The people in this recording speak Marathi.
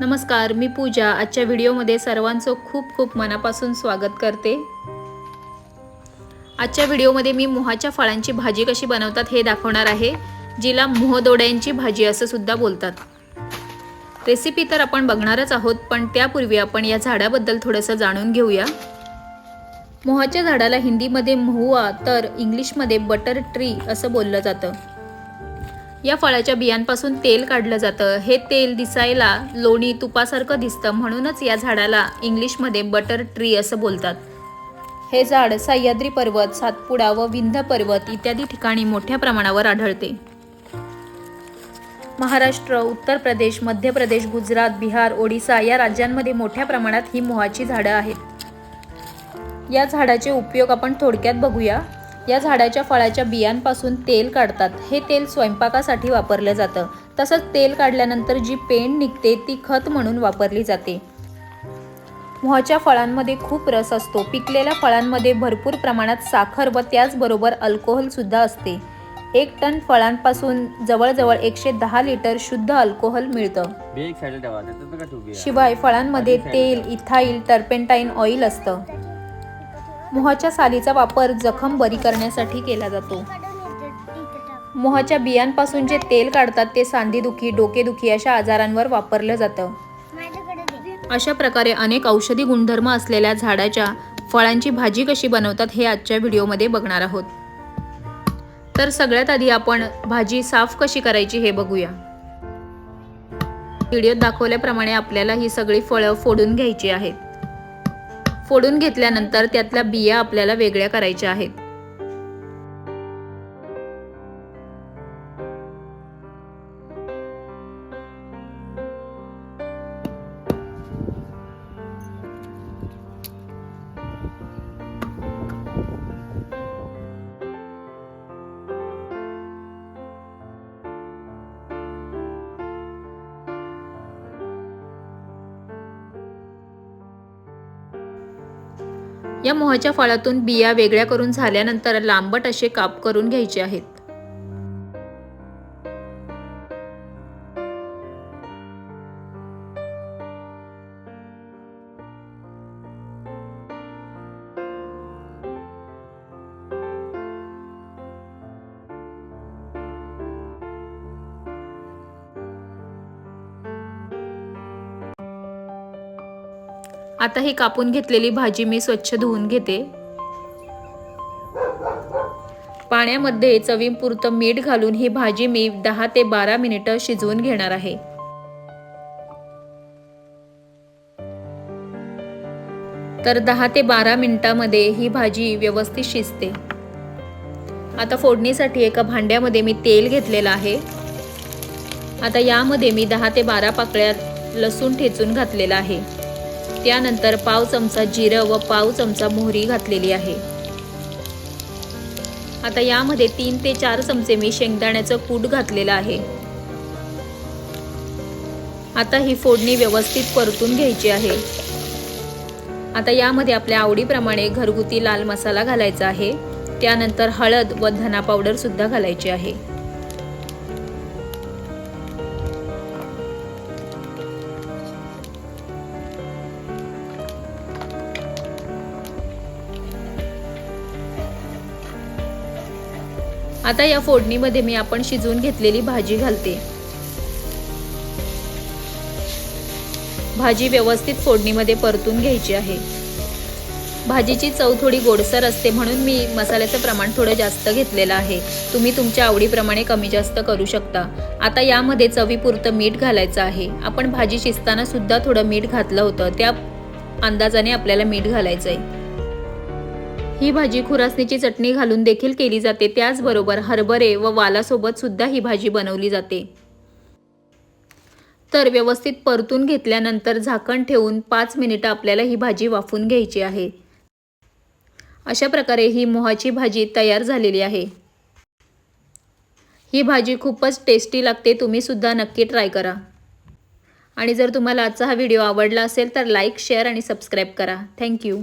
नमस्कार मी पूजा. आजच्या व्हिडिओमध्ये सर्वांचं खूप खूप मनापासून स्वागत करते. आजच्या व्हिडिओमध्ये मी मोहाच्या फळांची भाजी कशी बनवतात हे दाखवणार आहे. जिला मोहदोड्यांची भाजी असं सुद्धा बोलतात. रेसिपी तर आपण बघणारच आहोत पण त्यापूर्वी आपण या झाडाबद्दल थोडंसं जाणून घेऊया. मोहाच्या झाडाला हिंदीमध्ये महुआ तर इंग्लिशमध्ये बटर ट्री असं बोललं जातं. या फळाच्या बियांपासून तेल काढलं जातं. हे तेल दिसायला लोणी तुपासारखं दिसतं म्हणूनच या झाडाला इंग्लिशमध्ये बटर ट्री असं बोलतात. हे झाड सह्याद्री पर्वत सातपुडा व विंध्य पर्वत इत्यादी ठिकाणी मोठ्या प्रमाणावर आढळते. महाराष्ट्र उत्तर प्रदेश मध्य प्रदेश गुजरात बिहार ओडिसा या राज्यांमध्ये मोठ्या प्रमाणात ही मोहाची झाडं आहेत. या झाडाचे उपयोग आपण थोडक्यात बघूया. या झाडाच्या फळाच्या बियांपासून तेल काढतात. हे तेल स्वयंपाकासाठी वापरलं जातं. तसंच तेल काढल्यानंतर जी पेंड निघते ती खत म्हणून वापरली जाते. मोहाच्या फळांमध्ये खूप रस असतो. पिकलेल्या फळांमध्ये भरपूर प्रमाणात साखर व त्याचबरोबर अल्कोहोल सुद्धा असते. एक टन फळांपासून जवळजवळ एकशे दहा लिटर शुद्ध अल्कोहोल मिळतं. शिवाय फळांमध्ये तेल इथाईल टर्पेंटाईन ऑइल असतं. मोहाच्या सालीचा वापर जखम बरी करण्यासाठी केला जातो. मोहाच्या बियांपासून जे तेल काढतात ते सांधीदुखी डोकेदुखी अशा आजारांवर वापरलं जातं. अशा प्रकारे अनेक औषधी गुणधर्म असलेल्या झाडाच्या फळांची भाजी कशी बनवतात हे आजच्या व्हिडिओमध्ये बघणार आहोत. तर सगळ्यात आधी आपण भाजी साफ कशी करायची हे बघूया. व्हिडिओत दाखवल्याप्रमाणे आपल्याला ही सगळी फळं फोडून घ्यायची आहेत. फोडून घेतल्यानंतर त्यातल्या बिया आपल्याला वेगळ्या करायच्या आहेत. या मोहाच्या फळातून बिया वेगळ्या करून झाल्यानंतर लांबट असे काप करून घ्यायचे आहेत. आता ही कापून घेतलेली भाजी मी स्वच्छ धुवून घेते. पाण्यामध्ये चवीपुरतं मीठ घालून ही भाजी मी दहा ते बारा मिनिटं शिजवून घेणार आहे. तर दहा ते बारा मिनिटामध्ये ही भाजी व्यवस्थित शिजते. आता फोडणीसाठी एका भांड्यामध्ये मी तेल घेतलेलं आहे. आता यामध्ये मी दहा ते बारा पाकळ्यात लसूण ठेचून घातलेला आहे. त्यानंतर पाव चमचा जिरं व पाव चमचा मोहरी घातलेली आहे. आता यामध्ये तीन ते चार चमचे मी शेंगदाण्याचं कूट घातलेलं आहे. आता ही फोडणी व्यवस्थित परतून घ्यायची आहे. आता यामध्ये आपल्या आवडीप्रमाणे घरगुती लाल मसाला घालायचा आहे. त्यानंतर हळद व धना पावडर सुद्धा घालायची आहे. आता या फोडणीमध्ये मी आपण शिजवून घेतलेली भाजी घालते. भाजी व्यवस्थित फोडणीमध्ये परतून घ्यायची आहे. भाजीची चव थोडी गोडसर असते म्हणून मी मसाल्याचं प्रमाण थोडं जास्त घेतलेलं आहे. तुम्ही तुमच्या आवडीप्रमाणे कमी जास्त करू शकता. आता यामध्ये चवीपुरतं मीठ घालायचं आहे. आपण भाजी शिजताना सुद्धा थोडं मीठ घातलं होतं. त्या अंदाजाने आपल्याला मीठ घालायचं आहे ही भाजी खुरासणीची चटणी घालून देखील केली जाते. त्याचबरोबर हरभरे व वालासोबत सुद्धा ही भाजी बनवली जाते. तर व्यवस्थित परतून घेतल्यानंतर झाकण ठेवून पाच मिनिटं आपल्याला ही भाजी वाफून घ्यायची आहे. अशा प्रकारे ही मोहाची भाजी तयार झालेली आहे. ही भाजी खूपच टेस्टी लागते तुम्ही सुद्धा नक्की ट्राय करा. आणि जर तुम्हाला आजचा हा व्हिडिओ आवडला असेल तर लाईक शेअर आणि सबस्क्राईब करा. Thank you